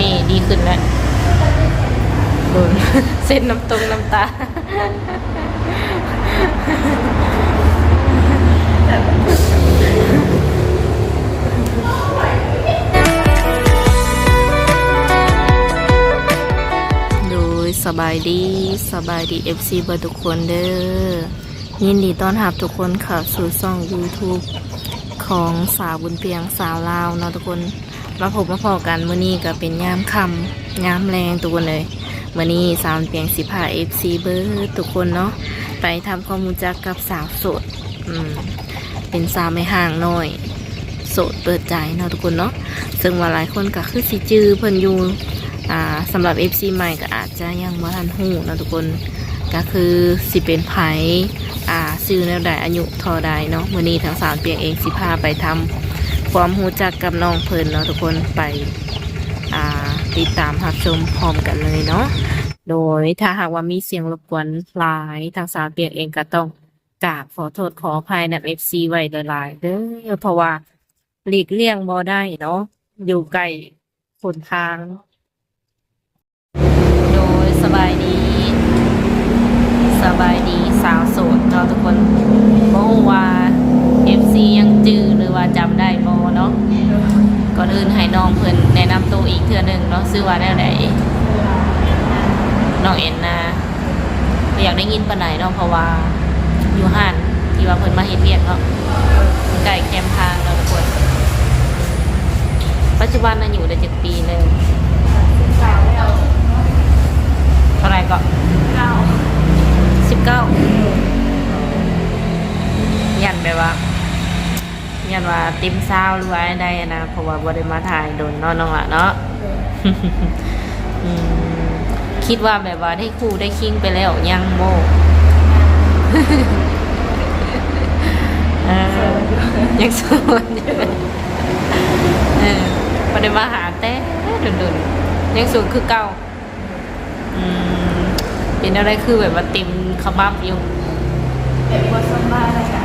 นี้ดีขึ้นแล้วโดนเส้นน้ำตรงน้ำตาดยสบายดีสบายดี FC เบอร์ทุกคนเด้อยินดีต้อนรับทุกคนเข้าสู่ช่อง YouTube ของสาวบุญเพียงสาวลาวเนาะทุกคน มาพบมาพอกันมื้อนี้ก็เป็นยามค่ำยามแรงทุกคนเลยมื้อนี้สาวเพียงสิพา FC เบอร์ทุกคนเนาะไปทำความรู้จักกับสาวโสดอืมเป็นสาวไม่ห่างหน้อยโสดเปิดใจเนาะทุกคนเนาะซึ่งว่าหลายคนก็คือสิจื้อเพิ่นอยู่อ่าสำหรับ FC ใหม่ก็อาจจะยังบ่ทันหูเนาะทุกคนก็คือสิเป็นไผอ่าซื้อแนวใดอายุทอใดเนาะมื้อนี้ทางสามเปียงเองสิพาไปทำ ความรู้จักกับน้องเพิ่นเนาะทุกคนไปติดตามรับชมพร้อมกันเลยเนาะโดยถ้าหากว่ามีเสียงรบกวนหลายทางสามเปียงเองก็ต้องกราบขอโทษขออภัยนำ FC ไว้หลายๆเด้อเพราะว่าหลีกเลี่ยงบ่ได้เนาะอยู่ใกล้คนทาง โดยสบายดี สบายดีสาวโสดเนาะทุกคนโมว่อวาน FC ยังจื้อหรือว่าจำได้โมเนาะก่อนอื่นให้น้องเพิ่นแนะนำตัวอีกเทื่อหนึ่งเนาะชื่อว่าแนวไหนน้องเอ็นนาบ่อยากได้ยินปานไหนเนาะเพราะว่าอยู่ห้านที่ว่าเพิ่นมาเฮ็ดเวียกเนาะใกล้แคมป์ทางเนาะทุกคนปัจจุบันน่ะอยู่ได้เจ็ดปีเลยเท่าไหร่ก็สิบเก้ายันแบบว่า ยันว่าติมซาวหรือว่าใดอะนะเพราะว่าบ่ได้มาถ่ายโดนเนาะน้องละเนาะอืมคิดว่าแบบว่าได้คู่ได้คิงไปแล้วยังโมยังโสดอยู่เออบ่ได้มาหาแต่ดุนๆยังสูงคือเก่าอืมเป็นอะไรคือแบบว่าเต็มขมับอยู่เด็กวัดสมบ้านอะไรกั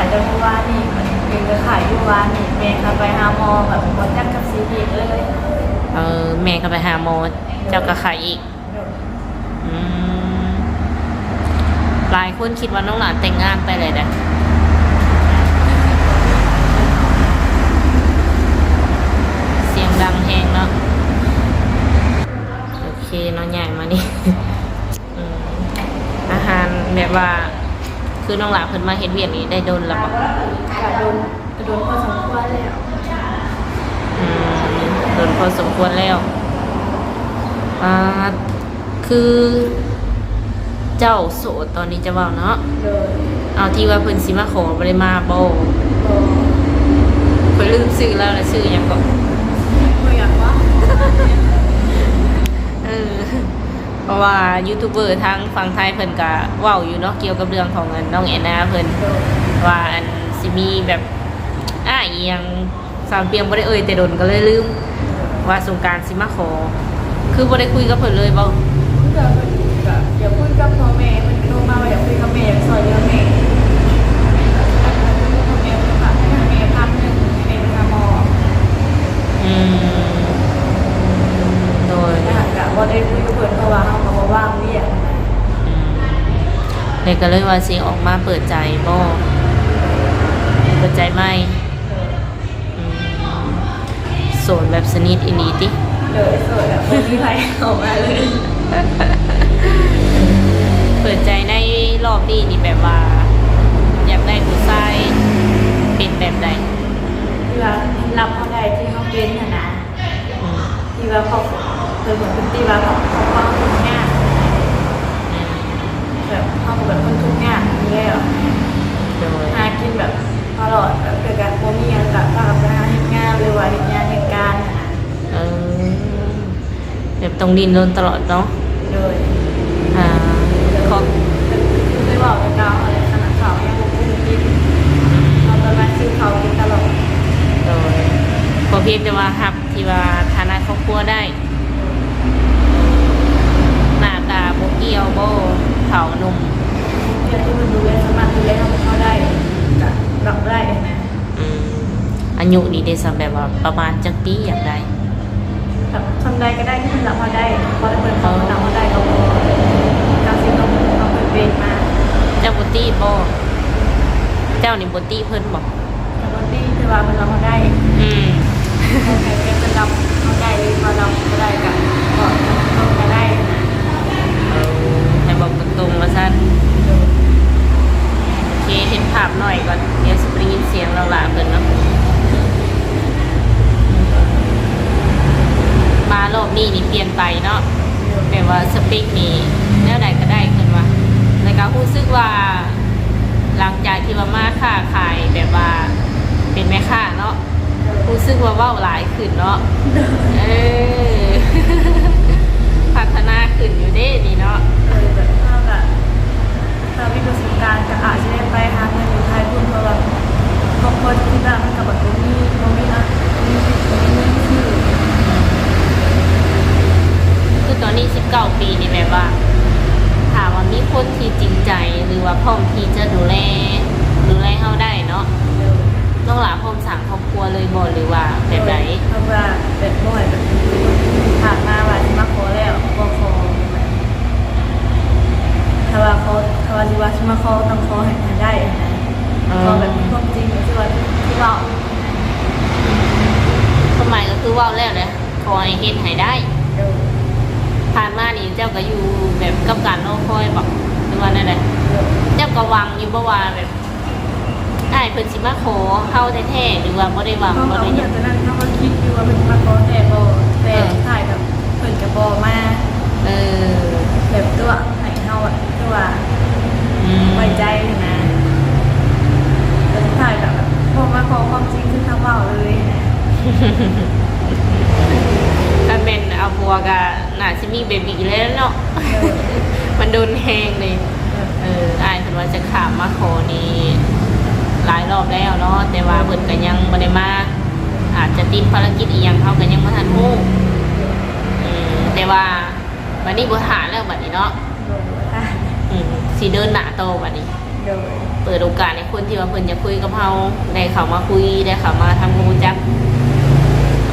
ายเดินวานนี่มันเป็นก็ขายอยู่วานนี่แม่เขาไปหาหมอแบบวัดจักกับซีดีเลยเออแม่ก็ไปหาหมอเจ้าก็ขายอีก อืมหลายคนคิดว่าน้องหลานแต่งงานไปเลยนะเสียงดังแหงเนาะโอเคน้องใหญ่มานี่อาหารแบบว่า คือน้องหลานเพิ่นมาเฮ็ดเวียกนี้ได้โดนแล้วบ่กระโดนกระโดนพอสมควรแล้วอืมโดนพอสมควรแล้วอ่าคือ เจ้าโสดตอนนี้จะเว่าเนาะเลยเอาที่ว่าเพิ่นสิมาขอบ่ได้มาบ่โอ้เพิ่นลืมซื้อแล้วแล้วซื้อหยังก็ไม่อยากว่าเออเพ ราะว่ายูทูบเบอร์ทางฝั่งไทยเพิ่นก็เว้าอยู่เนาะเกี่ยวกับเรื่องของอันน้องแอนนาเพิ่นเลยว่าอันสิมีแบบอ้ายอีหยังสาวเปียงบ่ได้เอ่ยแต่โดนก็เลยลืม ว่าสงกรารสิมาขอ คือบ่ได้คุยกับเพิ่นเลยบ่เดี๋ยวเดี๋ยวพูดกับพ่อแม่มันโทรมาว่าอยากคุยกับแม่ซอยเดียวแม่พ่อแม่ฝากให้แม่พันหนึ่งให้แม่ไปหาหมออืมโดย นะคะกะว่าได้คุยกับเพื่อนเพราะว่าเขาบอกว่าว่างเรียกนะอืมเลยก็เลยว่าสิออกมาเปิดใจบ่เปิดใจไหมอืมโสดแบบสนิทอีหลีติเลยสวยแบบไม่มีใครออกมาเลยเปิดใจในรอบนี้นี่แบบว่า อยากได้ผู้ชายเป็นแบบใดที่ว่ารับเขาได้ที่เขาเป็นนะนะอืมที่ว่าเขาเค ยเหมือนเป็นที่ว่าเขาเขาเขาทุกข์ยากแบบเขาแบบคนทุกข์ยากอย่างเงี้ยหรอโดยหากินแบบตลอดแบบเกิดการโมมีอย่างกับตามไปหาเหตุงานหรือว่าเหตุงานเหตุการณ์เออแบบต้องดินรนตลอดเนาะเลยอ่าขอคือไม่บอกกับเราอะไรขนาดเขายังบุกกินเราะมาซื้อเขากินตลอดโดยขอเพียงแต่ว่าฮับที่ว่าฐานะครอบครัวได้ หน้าตาโบเกียวโบเผาหนุ่ม เพื่อที่มันดูแลสามารถดูแลเขาได้กับรับได้นะ อืมอา ยุนี่ได้สักแบบว่าประมาณจักปีอย่างไรปแบบทำได้ก็ได้ที่มันรับมาได้พอเปิดเขารับมาได้ก็พอการสิ่งต้องต้องเป็นเบรมาเจ้าบุตี้บ่เจ้านี่บุตี้เพิ่นบอกแต่ว่าที่คือว่ามันรับมาได้ อืมใครเป็นจะรับมาได้หรือมารับก็ได้กันก็ต้องไปได้นะเอาให้บอกตรงๆมาสั้นโอเคเห็นภาพหน่อยก่อนเดี๋ยวสิไปได้ยินเสียงเราหลาเพิ่นเนาะมารอบ นี้นี่เปลี่ยนไปเนาะแบบว่าสปิกนี่แนวใดก็ได้ขึ้นว่าแล้วก็รู้สึกว่า หลังจากที่ว่ามาค้าขายแบบว่าเป็นแม่ค้าเนาะรู้สึกว่าเว้าหลายขึ้นเนาะเออพัฒนาขึ้นอยู่เด้นี่เนาะเออแบบถ้าแบบถ้ามีประสบการณ์ก็อาจจะได้ไปหาเงินอยู่ไทยคุณเพราะแบบครอบครัวที่บ้านมันกับแบบตรงนี้ตรงนี้นะมีตรงนี้มีชื่อ คือตอนนี้ 19 ปีนี่แบบว่าถามว่ามีคนที่จริงใจหรือว่าพร้อมที่จะดูแลดูแลเฮาได้เนาะต้องหลาพร้อมสั่งครอบครัวเลยบ่หรือว่าแบบไหนเพราะว่าแบบบ่อยแบบผ่านมาว่าสิมาขอแล้วบ่ขอถ้าว่าเขาถ้าว่าสิว่าสิมาขอต้องขอให้ให้ได้นะขอแบบความจริงที่ว่าที่เราสมัยก็คือเว่าแล้วเลยขอให้เฮ็ดให้ได้เดี๋ยว ผ่านมานี่เจ้าก็อยู่แบบกับการรอคอยบอกหรือว่านั่นแหละเดี๋ยวเจ้าก็หวังอยู่บ่ว่าแบบอ้ายเพิ่นสิมาขอเฮาแท้ๆหรือว่าบ่ได้หวังเขาบ่เอาได้หอยัย่างงนั้นเขาก็คิดอยู่ว่าเป็นมาขอแต่บ่แต่ถ่ายแบบเพิ่นกับบ่มาเออ แบบตัวให้เฮาอะตัว อืม ไว้ใจนะแต่ถ่ายแบบพอมาขอความจริงคือเขาเว้าเลยนะ ถ้าเป็นเอาพัวก็น่าสิ มีเบบีแล้วเนาะเดี๋ยวมันโดนแฮงเลยเอออ้ายเพิ่นว่าจะขามมาขอนี่หลายรอบแล้วเนาะ แต่ว่าเพิ่นก็ยังบ่ได้มา อาจจะติดภารกิจอีกอย่างเขาก็ยังบ่ทันฮู้อืมแต่ว่าบัดนี้บ่ทานแล้วบัดนี้เนาะเดี๋ยวอะอืมสิเดินหน้าโตบัดนี้เดี๋ยวเปิดโอกาสให้คนที่ว่าเพิ่นจะคุยกับเฮาได้เข้ามาคุยได้เข้ามาทำความรู้จักโ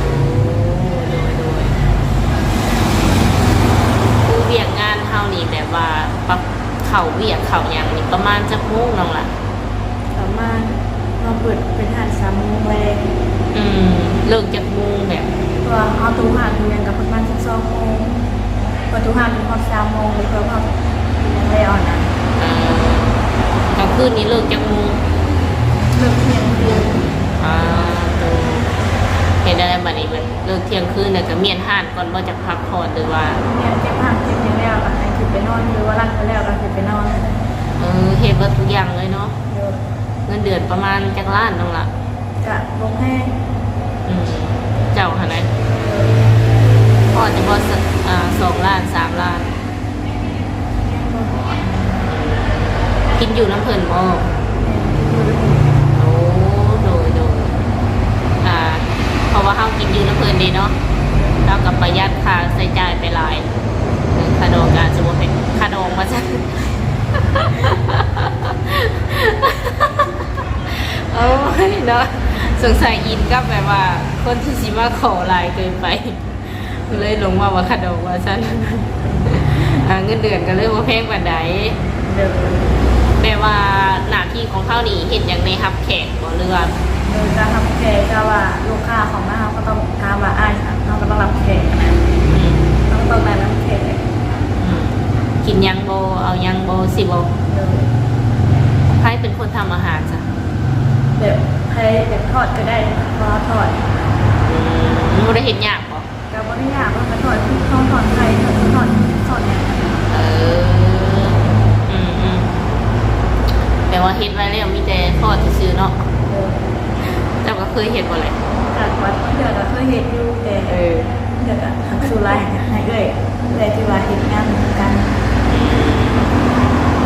อ้โดยๆคือเวียกงานเฮานี่แบบว่าปรับ เข้าเวียกเข้าหยังนี่ประมาณจักโมงน้องล่ะสามารถมาเปิดเป็นทานสามโมงแรงอืมเลิกจากโมงแบบตัวเอาตู้หานเรียนกับประมาณสิบสองโมงเปิดตู้หานเป็นพอสามโมงเลยเพื่อพักแล้วนะเอ่อกลางคืนนี้เลิกจากโมงเลิกเที่ยงคืนอ่าตัวเห็นอะไรบัดนี้มันเลิกเที่ยงคืนเนี่ยก็เมียนห้านก่อนบ่จะพักผ่อนหรือว่าเนี่ยเก็บผักเก็บยังแล้วก็ให้คือไปนอนหรือว่ารักไปแล้วก็คือไปนอนเออเฮ็ดเบิดทุกอย่างเลยเนาะเดี๋ยวเงินเดือนประมาณจักล้านน้องล่ะกะลงแห้งอืมเจ้าหั่นนะพ่อจะบ่สักอ่าสองล้านสามล้านกินอยู่น้ำเพิ่นบ่โอ้โดยโดยอ่า เพ ราะว่าเฮากินอยู่น้ำเพิ่นดีเนาะเรากับประหยัดค่าใช้จ่ายไปหลายเออค่าดองการสมมุติเป็นค่าดองมาซะโอ้ยเนาะสงสัยอินกับแบบว่า คนที่สิมาขอหลายเกินไป เลยลงมาว่าคาดองว่าซั่นอ่าเงินเดือนก็เลยว่าแพงกว่าใดเดี๋ยวแปลว่าหน้าที่ของเขานี่เห็นอย่างในฮับแขกบ่เรือว่า เดี๋ยวจะทำแขกก็ว่าลูกค้าของเราก็ต้องการว่าอ้ายเราก็ต้องรับแขกนะอืมต้องต้องการรับแขกอืมกินยังโบเอายังโบสิโบเดี๋ยวใครเป็นคนทำอาหารจ้ะเดี๋ยวให้เด็กทอดก็ได้พอทอดอืมบ่ได้เห็นยากบ่กับว่าไม่ยากว่ามาถอดที่ข้อถอดไทยถอดถอดถอดเนี่ยเอออืมอืมแปลว่าเฮ็ดไว้แล้วมีแต่ทอดซื่อๆเนาะ เดี๋ยวเจ้าก็เคยเห็นบ่แหละจากวัดเดี๋ยวก็เคยเห็นอยู่แต่เออเดี๋ยวก็ทำสุรายให้เอ้ยเลยที่ว่าเห็นงานเหมือนกัน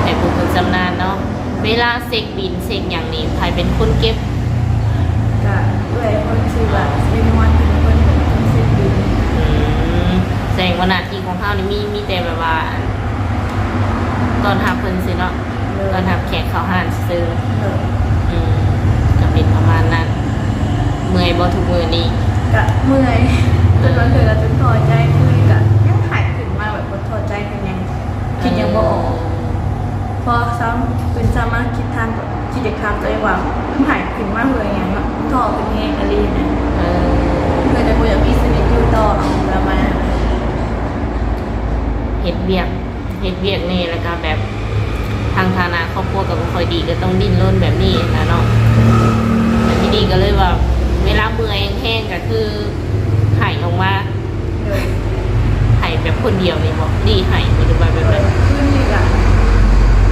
แต่ผู้คนจำนานเนาะเวลาเซ็กบินเซ็กอย่างนี้ใครเป็นคนเก็บก็ด้วยคนชื่อว่าเซนวันเป็นคนคนสิบปีอืมแสดงว่าหน้าที่ของเขานี่มีมีแต่แบบว่า ตอนหับเพิ่นสิเนาะตอนหับแขกเขาหานซื้อเอออืมก็เป็นประมาณนั้น เมื่อยบ่ทุกมือนี้ก็เมื่อยจนว่าบางเทื่อก็จนถอดใจคุยกับยังหายขึ้นมาแบบบ่ถอดใจกันยังคิดยังบ่ออกพอซ้ำเป็นซ้ำมาคิดทานแบบคิดจะทำตัวเองว่ามันหายขึ้นมากเลยอย่างเงี้ยท่อเป็นแห้งอะไรนะเออเพื่อจะคุยกับพี่สนิทอยู่ต่อเอาประมาณเฮ็ดเวียกเฮ็ดเวียกนี่แล้วก็แบบทางฐานะครอบครัวก็บ่ค่อยดีก็ต้องดิ้นรนแบบนี้นะเนาะแต่ที่ดีก็เลยว่า เวลาเมื่อยแห้งๆก็คือหายออกมาเดี๋ยวหายแบบคนเดียวนี่บ่ดีหายบ่หรือว่าแบบไหนขึ้นอีกอะ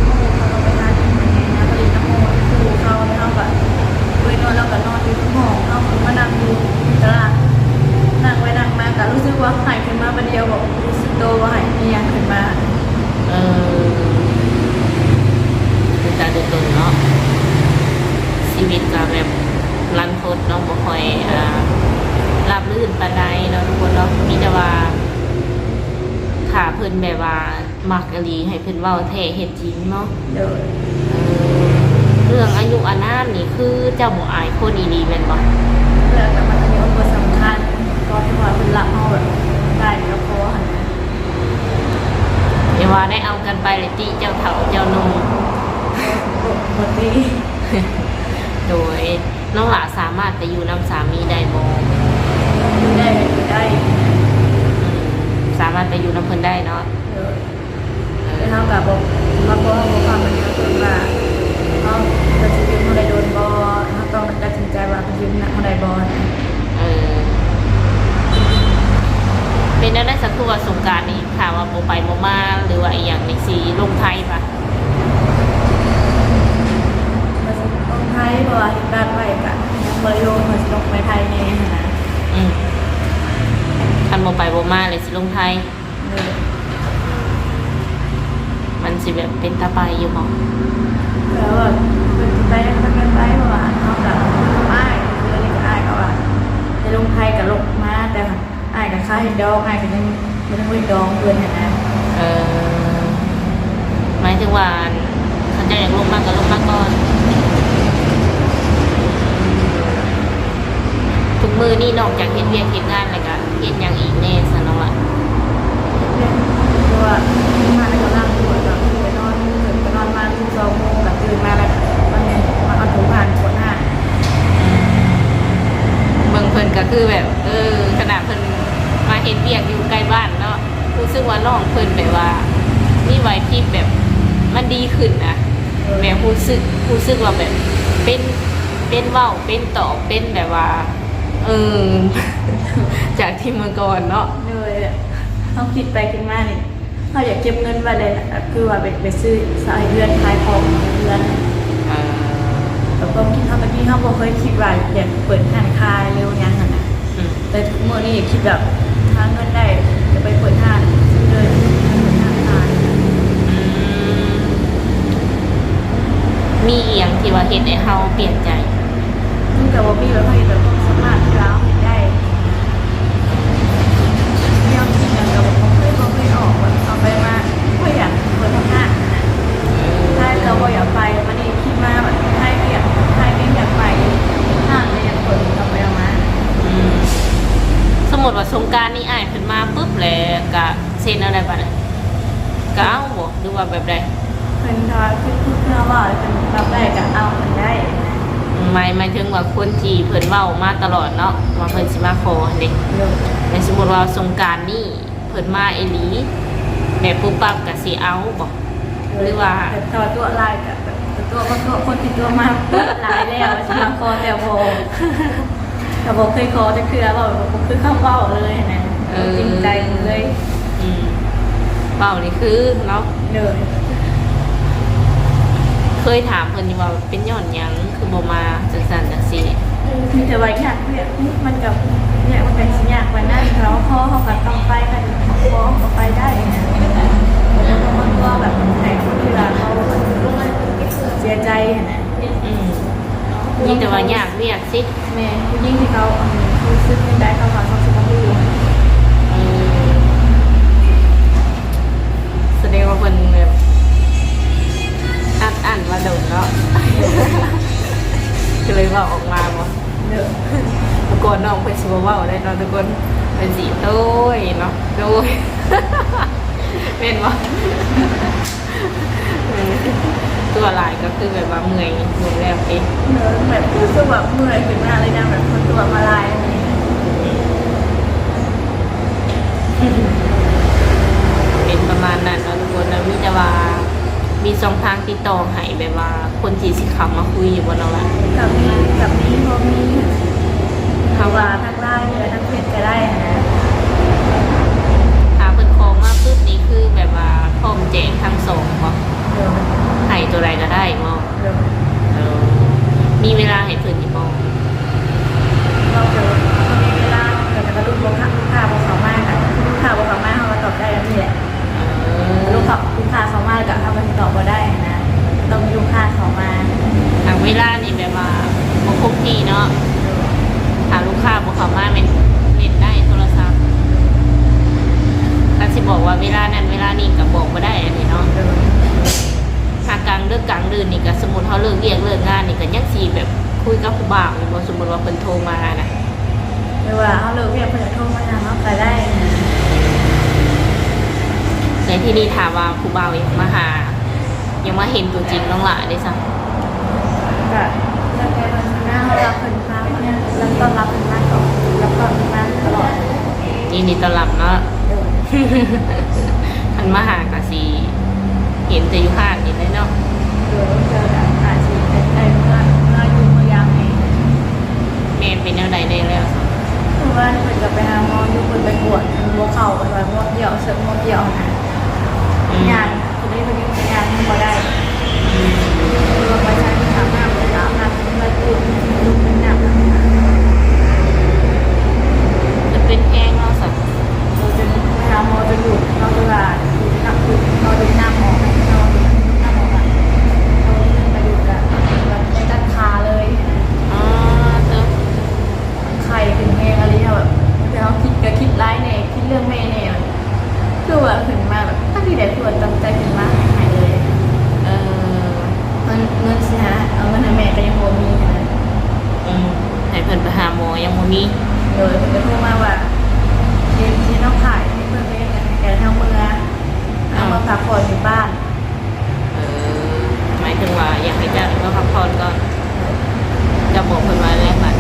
โมเขาไปหาที่ไหนนะผลิตน้ำโมครูเขาเนี่ยเขาแบบเว้ยนอนแล้วก็นอนอยู่ที่ห้องเขามานั่งดูตลาดนั่งไว้นั่งมาก็รู้สึกว่าหายขึ้นมาประเดียวบอกรู้สึกโตว่าหายเมียขึ้นมาเออคือการเดินตนเนาะชีวิตก็แบบ รันทดเนาะบ่ค่อยอ่าราบรื่นปานใดเนาะทุกคนเนาะมีแต่ว่าถ้าเพิ่นแบบว่ามักอหลีให้เพิ่นเว้าแท้เฮ็ดจริงเนาะเดี๋ยวเออเรื่องอายุอานามนี่คือเจ้าบ่อายคนอีหลีแม่นบ่เรื่องแต่มันอันนี้มันก็สำคัญก็ที่ว่าเป็นหลักเอาแบบได้แล้วพอหันนะอย่าว่าได้เอากันไปเลยติเจ้าเฒ่าเจ้าหนุ่มปกติโดย น้องหลาสามารถไปอยู่นำสามีได้บ่อยู่ได้อยู่ได้สามารถไปอยู่น้ำเพิ่นได้เนาะเดี๋ยวไปเท่ากับบอกมาบอกว่าความเป็นเยอะเกินว่าเขาตัดสินใจเมื่อใดโดนบอเขาต้องตัดสินใจว่าเป็นยืนเมื่อใดบอลเออเป็นได้สักตัวสงกรารนี่ถามว่าโมไปโมมาหรือว่าอีกอย่างในสีลงไทยปะ มาสิต้องไทยเพราะว่าเหตุการณ์ไว้กันบริโภคมาสิลงไปไทยเนี่ยนะอืมคันโมไปโมมาเลยสิลงไทยเดี๋ยวมันสิแบบเป็นตาไปอยู่หมอแล้วแบบเป็นไปตั้งกันไปเพราะว่าเขากับอ้ายเรือนี่ก็อ้ายก็ว่าจะลงไทยกับลงมาแต่อ้ายกับข้าเห็นดองอ้ายก็ยังไม่ได้ดองเพื่อนเห็นนะ เออหมายถึงว่าเขาจะอยากลงมากก็ลงมาก่อนทุกมือนี่ นอกจากเห็นเวียกเห็นงานแล้วก็เห็นอย่างอีกแน่สนองละเพราะว่ามาแล้วก็นั่งปวดแบบไปนอนตื่นไปนอนมาทุ่มสองโมงกับตื่นมาแล้วมันเนี่ยมาเอาถุงผ่านปวดหน้าเบิ่งเพิ่นก็คือแบบ เออขนาดเพิ่นมาเห็นเวียกอยู่ใกล้บ้านเนาะรู้สึกว่าน้องเพิ่นแบบว่ามีไหวพริบแบบมันดีขึ้นนะแบบรู้สึกรู้สึกว่าแบบเป็นเป็นเว้าเป็นตอบเป็นแบบว่าเออจากที่เมื่อก่อนเนาะเลยต้องคิดไปคิดมานี่เขาอยากเก็บเงินไว้เลยนะคือว่าไปไปซื้อสายเดือนขายของเดือนเออแล้วก็คิดเขาตะกี้เขาบอกเคยคิดว่าอยากเปิดห้างคายเร็วยังอะนะอืมแต่ทุกเมื่อนี้คิดแบบหาเงินได้จะไปเปิดห้างซื้อเลยเปิดห้างขายอืมมีเอียงที่ว่าเฮ็ดให้เฮาเปลี่ยนใจ ซึ่งแต่ว่าพี่แบบเขาเห็นแบบความสามารถที่เราเห็นได้เที่ยวที่อย่างกับว่าเขาเคยเขาเคยออกแบบเอาไปมาก็อยากเปิดห้างนะถ้าเราบ่อยากไปมันนี่คิดมาแบบให้เรียากให้เรียกอยากไปห้างเลยอยากเปิดกลับไปเอามาสมมติว่าสงการนี่อ้ายขึ้นมาปุ๊บเลยกะเซ็นอะไรบ้างกะเอาบ่หรือว่าแบบใดเพิ่นทอดคือเพื่อว่าเพิ่นรับได้ก็เอามันได้ หมายหมายถึงว่าคนที่เพิ่นเว้ามาตลอดเนาะว่าเพิ่นสิมาขอเด็กเดี๋ยวในสมมติว่าสงกรารนี่เพิ่นมาเอหลีแบบปุ๊บปั๊บกะสิเอาบ่หรือว่าแต่ตัวตัวลายกับตัวก็ตัวคนติดตัวมาหลายแล้วใช่ไหมคอแต่โบแต่โบเคยคอจะคือเราแบบคือข้ามเบ้าเลยนะจริงใจเลยอืมเว้านี่คือเนาะเลยเคยถามเพิ่นอยู่ว่าเป็นย้อนหยังคือ บ่มาจังซั่นจังซี่มีแต่ว่าอยากเนี่ยมันกับเนี่ยมันเป็นสิ่งยากกว่านั้นเราพ่อเขาก็ต้องไปกันพ่อเขาไปได้นะแล้วมันก็แบบไหนที่เราเขาเสียใจนะอืมยิ่งแต่ว่ายากเรียกสิแม่ผู้ยิ่งที่เขารู้สึกไม่ได้เขาฟังเขาสุขภาพเออแสดงว่าเพิ่นแบบอัดอั้นมาโดนเนาะ ก็เลยว่าออกมาบ่เด้อทุกนน้องเพิ่นสิบ่เว้าได้เนาะทุกนเป็นสีโต้ยเนาะโดยเป็นวะตัวลายก็คือแบบว่าเมื่อยเมื่อยแล้วเองเนื้อแบบรู้สึกแบบเมื่อยขึ้นมาเลยนะแบบคนตัวมาลายอะไรอย่างเงี้ยเป็นประมาณนั้นเนาะทุกคนแล้วมีแต่ว่า มีสองทางติดต่อให้แบบว่า คนที่สิขับมาคุยอยู่บนเอาละกับนี้กับนี้พอมีภาวะทางไล่เลยทางเพศก็ได้นะถ้าเพิ่นคองมาปุ๊บนี่คือแบบว่าพร้อมแจกทั้งสองบ่เดี๋ยวให้ตัวใดก็ได้บ่เดี๋ยวเออมีเวลาให้เพิ่นอีกบ่เราจะมีเวลาเดี๋ยวจะกระลุกลูกค้าลูกค้าบอกเขามากอะลูกค้าบอกเขามากเขาก็ตอบได้แล้วนี่แหละเออลูกค้าลูกค้าเขามากกับเขาก็ติดต่อมาได้นะต้องมีลูกค้าเขามา ทางเวลานี่แบบว่าบ่คงที่เนาะถ้าลูกค้าบ่เข้ามาแม่นเล่นได้โทรศัพท์ถ้าสิบอกว่าเวลานั้นเวลานี้ก็บอกบ่ได้อันนี้เนาะ เดี๋ยว ถ้ากลางเลิกกลางดื่นนี่ก็สมมุติเฮาเลิกเรียกเลิกงานนี่ก็ยังสิแบบคุยกับผู้บ่าวอยู่บ่สมมุติว่าเพิ่นโทรมานะ เดี๋ยวว่าเขาเลิกเรียนเพื่อนโทรมาหาเขาก็ได้นะ ในที่นี้ถามว่า ผู้บ่าวยังมาหายังมาเห็นตัวจริงน้องหล่ะได้ซัก็แล้วแกมันหน้าเขารับเพิ่นมาเนี่ยแล้วตอนรับคนมาก่อนแล้วก็มาตลอดยินดีต้อนรับเนาะเดี๋ยวคันมาหากะสิเห็นแต่อยู่ห้างนี่แหละเนาะเดี๋ยวเจอกันอาชีพเป็นได้เมื่อเมื่ออยู่เมื่อยามเองแม่นเป็นแนวใดได้แล้วซะคือว่าเพิ่นจะไปหาหมออยู่เพิ่นไปปวดหัวเข่าไปว่าหัวเกี่ยวเสริมหัวเกี่ยวนะ งานคนนี้คนนี้งานยังบ่ได้รวมไปใช้ที่สามารถไปสามารถมาดูดูเป็นหนักจะเป็นแกงเนาะสักเราจะไปหาหมอจะดูเราจะว่าหนักดูเราจะหน้าหมอเราหน้าหมอแบบเราไปดูกันแบบในด้านขาเลยอ๋อเติมไข่ถึงเมงอะไรแบบแล้วคิดก็คิดร้ายเน่คิดเรื่องแม่เน่คือว่าถึงมา แบบตั้งที่ไหนควรตั้งใจถึงมาหายเลยเออมันเงินสิฮะเอาเงินให้แม่ก็ยังโมมีนะอืมให้เพิ่นไปหาหมอยังบ่มีเลยเพิ่นก็โทรมาว่าเรียนที่น้องขายที่เพิ่นไปแกทางเมืองเอามาพักผ่อนอยู่บ้านเออหมายถึงว่าอยากให้เจ้าก็พักผ่อนก็จะบอกเพิ่นว่าแล้วบัด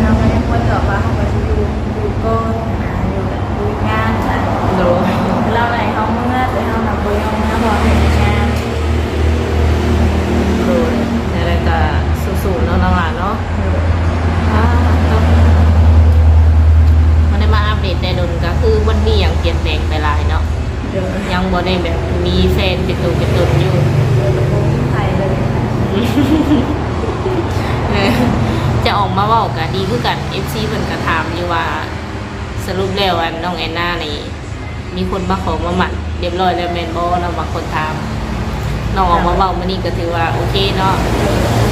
เราไม่ได้ควรตอบว่าเขาไปดูดูก้นนะอยู่ดูงานจ้ะโดยเราไหนเขาเมื่อแต่เขาหนักไปเอาเมื่อบอกเห็นงานโดยแล้วก็สู้ๆเนาะน้องหลานเนาะอ่าครับมันได้มาอัปเดตแต่ดนก็คือวันนี้ยังเปลี่ยนแปลงไปหลายเนาะเดี๋ยวยังบ่ได้แบบมีแฟนเป็นตัวเป็นตนอยู่เดี๋ยวจะพูดไทยเลยนะเออจะออกมาเว้ากันดีคือกัน FC เพิ่นก็ถามอยู่ว่าสรุปแล้วอันน้องแอนนานี่ มีคนมาขอมาหมัดเรียบร้อยแล้วแม่นบ่เนาะบางคนถามน้องออกมาเว้ามื้อนี้ก็ถือว่าโอเคเนาะ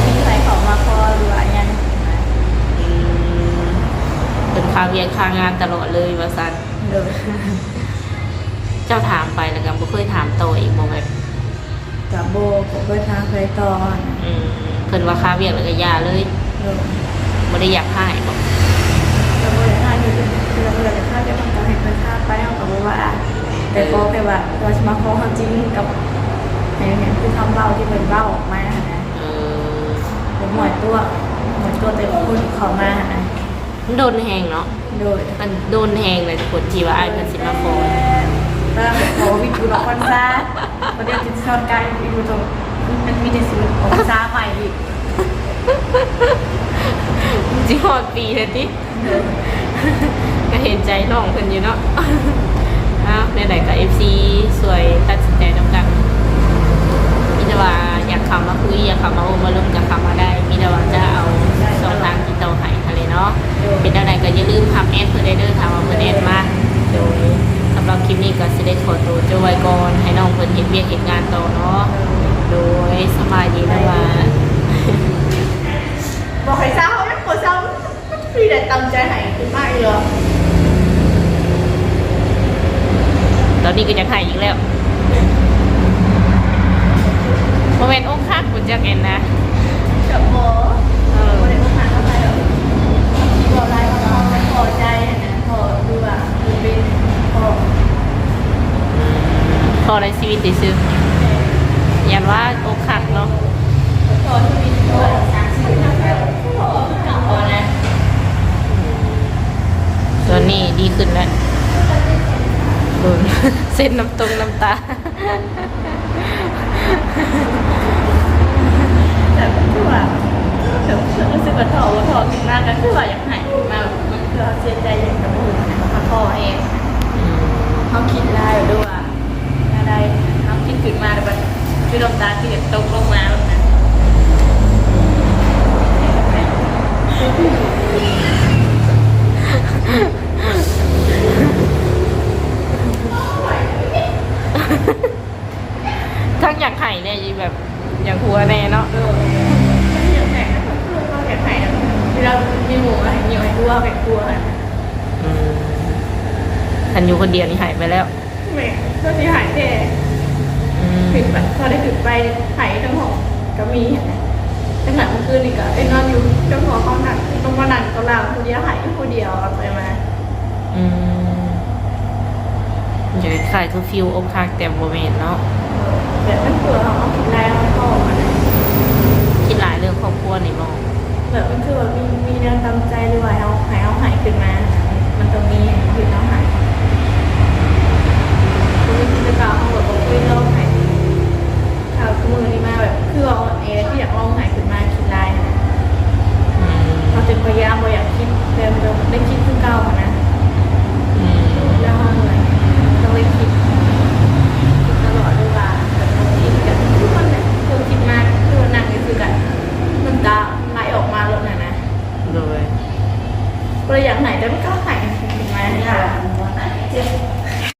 ที่ใส่ของมาพอหรือว่ายังอืมเป็นค่าเวียนค่างานตลอดเลยว่าซั่นเดี๋ยวเจ้าถามไปแล้วก็บ่เคยถามต่ออีกบ่แบบกับโบผมก็ทางเคยตอนอืมเพิ่นว่าค่าเวียกแล้วก็ยาเลยเดี๋ยวบ่ได้อยากให้บ่เราบริหารอยู่คือเราบริหารค่าจะต้องการให้ เพิ่นค่าไปเอากับว่าแต่ก็แปลว่าเราจะมาขอความจริงกับเห็นเห็นคือคำเล่าที่เป็นเล่าออกมานะเออผมหมวยตัวหมวยตัวแต่คนเขามานะมันโดนแฮงเนาะ โดย มันโดนแฮงเลยทุกคนที่ว่าอ้ายเพิ่นสิมาฟ้องถ้าขอวิจูรคอนซ่าประเดี๋ยวจิตชอนกายอยู่ตรงมันมีแต่สิบของซ่าใหม่อีก สิฮอดปีเลยติ ก็เห็นใจน้องเพิ่นอยู่เนาะอ้าวไหนก็ FC สวยตัดสินใจนำกันมีแต่ว่าอยากเข้ามาคุยอยากเข้ามาโอมาลงจะเข้ามาได้ มีแต่ว่าจะเอาสองทางที่เตาให้ทะเลเนาะเป็นอะไรก็อย่าลืมทำแอดเพื่อได้เด้อถามว่าเพื่อนแอดมาโดยสำหรับคลิปนี้ก็สิได้ขอตัวเจ้าไว้ก่อนให้น้องเพิ่นเห็นเวียกเห็นงานต่อเนาะโดยสบายดีนะว่าบอกให้เศร้าไม่ปวดเศร้า ที่ได้ตั้งใจให้คุณมากเลยตอนนี้ก็จะไายอีกแล้วโมเมนต์องค์คักคุณจักเอ็นนะจับหมอเโมเมนอกขาไปแล้วที่อกไลน์ของเราพอในดูอะคือเป็นอพอใชีวิตดิซึยันว่าองคักเนาะ นนี้ดีขึ้นแล้วโดนเส้นน้ำตรงน้ำตาแต่ก็คือว่าเดี๋ยวรู้สึกว่าถอว่าถอขึ้นมากก็คือว่าอยากหายมาแบบมันคือเสียใจอย่างกับอื่นมาพอเองเขาคิดได้ด้วยว่าอะไรเขาคิดขึ้นมาแต่แบบคือดวงตาที่ตกลงมาแบบนั้น ทั้งอยากไห้เนี่ยแบบอยากหัวแน่เนาะ เอออยากหายนะคือเราอยากหายนะที่เรามีหมูอะไรมีอะไรกลัวแบบกลัวอะ อืมทันอยู่คนเดียวนี่ หายไปแล้วแม่ก็ที่หายแต่อืมถึงไปพอได้ถึงไปหายทั้งหกก็มีตั้งแต่เมื่อคืนนี่ก็ไอ้นอนอยู่เจ้าของห้องหนักต้องมานั่งตัวเราคนเดียวหายคนเดียวเอาไปมาอืมจะคล้ายๆคือฟิวอกหักแต่โมเมนเนาะ แบบมัน